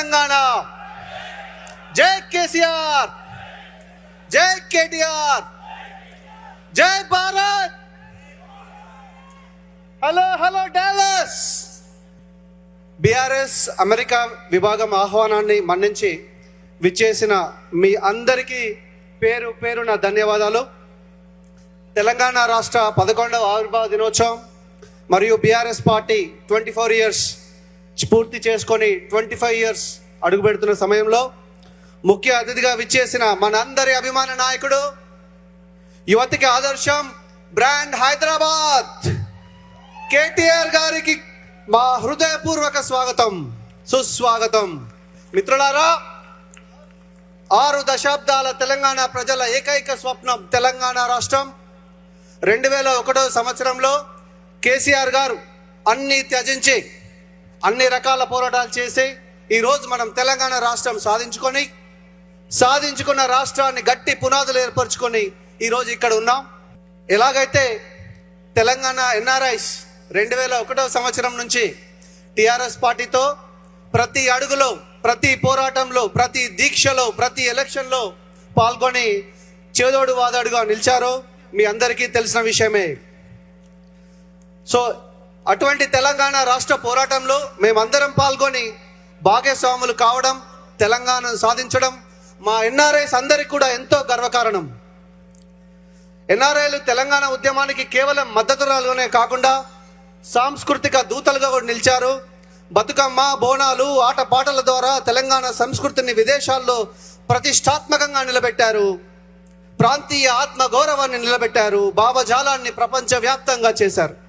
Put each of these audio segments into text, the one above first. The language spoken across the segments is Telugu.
తెలంగాణ. జై కేసీఆర్. జై కేటీఆర్. జై Bharat. Hello hello Dallas. BRS America విభాగం ఆహ్వానాన్ని మన్నించి విచ్చేసిన మీ అందరికీ పేరు పేరున ధన్యవాదాలు. తెలంగాణ రాష్ట్ర పదకొండవ ఆవిర్భావ దినోత్సవం మరియు BRS party twenty four years పూర్తి చేసుకొని ట్వంటీ ఫైవ్ ఇయర్స్ అడుగుపెడుతున్న సమయంలో ముఖ్య అతిథిగా విచ్చేసిన మనందరి అభిమాన నాయకుడు యువతికి ఆదర్శం బ్రాండ్ హైదరాబాద్. కేటీఆర్ గారికి మా హృదయపూర్వక స్వాగతం సుస్వాగతం. మిత్రులారా ఆరు దశాబ్దాల తెలంగాణ ప్రజల ఏకైక స్వప్నం తెలంగాణ రాష్ట్రం. రెండు వేల ఒకటో సంవత్సరంలో కేసీఆర్ గారు అన్ని త్యజించి అన్ని రకాల పోరాటాలు చేసి ఈరోజు మనం తెలంగాణ రాష్ట్రం సాధించుకొని సాధించుకున్న రాష్ట్రాన్ని గట్టి పునాదులు ఏర్పరచుకొని ఈరోజు ఇక్కడ ఉన్నాం. ఎలాగైతే తెలంగాణ ఎన్ఆర్ఐస్ రెండు వేల ఒకటో సంవత్సరం నుంచి టిఆర్ఎస్ పార్టీతో ప్రతి అడుగులో ప్రతి పోరాటంలో ప్రతి దీక్షలో ప్రతి ఎలక్షన్లో పాల్గొని చేదోడు వాదాడుగా నిలిచారో. మీ అందరికీ తెలిసిన విషయమే. సో అటువంటి తెలంగాణ రాష్ట్ర పోరాటంలో మేమందరం పాల్గొని భాగస్వాములు కావడం తెలంగాణను సాధించడం మా ఎన్ఆర్ఐస్ అందరికి కూడా ఎంతో గర్వకారణం. ఎన్ఆర్ఐలు తెలంగాణ ఉద్యమానికి కేవలం మద్దతురాలుగానే కాకుండా సాంస్కృతిక దూతలుగా కూడా నిలిచారు. బతుకమ్మ బోనాలు ఆటపాటల ద్వారా తెలంగాణ సంస్కృతిని విదేశాల్లో ప్రతిష్టాత్మకంగా నిలబెట్టారు. ప్రాంతీయ ఆత్మ గౌరవాన్ని నిలబెట్టారు. భావజాలాన్ని ప్రపంచవ్యాప్తంగా చేశారు.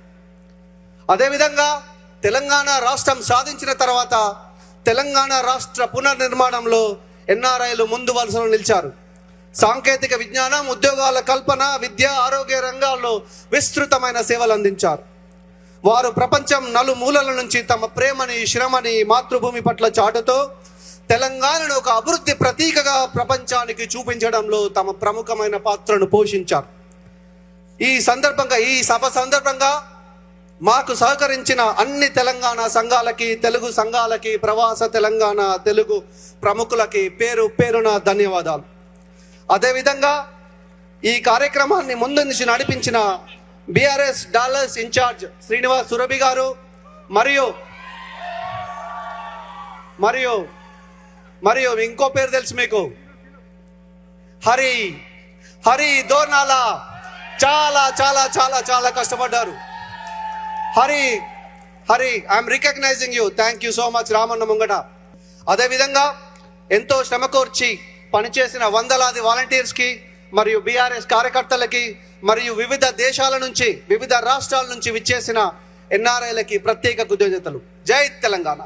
అదేవిధంగా తెలంగాణ రాష్ట్రం సాధించిన తర్వాత తెలంగాణ రాష్ట్ర పునర్నిర్మాణంలో ఎన్ఆర్ఐలు ముందు వలసలో నిలిచారు. సాంకేతిక విజ్ఞానం ఉద్యోగాల కల్పన విద్య ఆరోగ్య రంగాల్లో విస్తృతమైన సేవలు అందించారు. వారు ప్రపంచం నలుమూలల నుంచి తమ ప్రేమని శ్రమని మాతృభూమి పట్ల చాటుతో తెలంగాణను ఒక అభివృద్ధి ప్రతీకగా ప్రపంచానికి చూపించడంలో తమ ప్రముఖమైన పాత్రను పోషించారు. ఈ సందర్భంగా ఈ సభ సందర్భంగా మాకు సహకరించిన అన్ని తెలంగాణ సంఘాలకి తెలుగు సంఘాలకి ప్రవాస తెలంగాణ తెలుగు ప్రముఖులకి పేరు పేరున ధన్యవాదాలు. అదేవిధంగా ఈ కార్యక్రమాన్ని ముందు నుంచి నడిపించిన BRS Dallas in-charge Srinivas Surabhi గారు మరియు మరియు మరియు ఇంకో పేరు తెలుసు మీకు. హరి హరి దోర్నాల చాలా చాలా చాలా చాలా కష్టపడ్డారు. Hari Hari I'm recognising you thank you so much Ramanna ముంగట. అదేవిధంగా ఎంతో శ్రమ కోర్చి పనిచేసిన వందలాది వాలంటీర్స్కి మరియు బీఆర్ఎస్ కార్యకర్తలకి మరియు వివిధ దేశాల నుంచి వివిధ రాష్ట్రాల నుంచి విచ్చేసిన ఎన్ఆర్ఐలకి ప్రత్యేక కృతజ్ఞతలు. జై తెలంగాణ.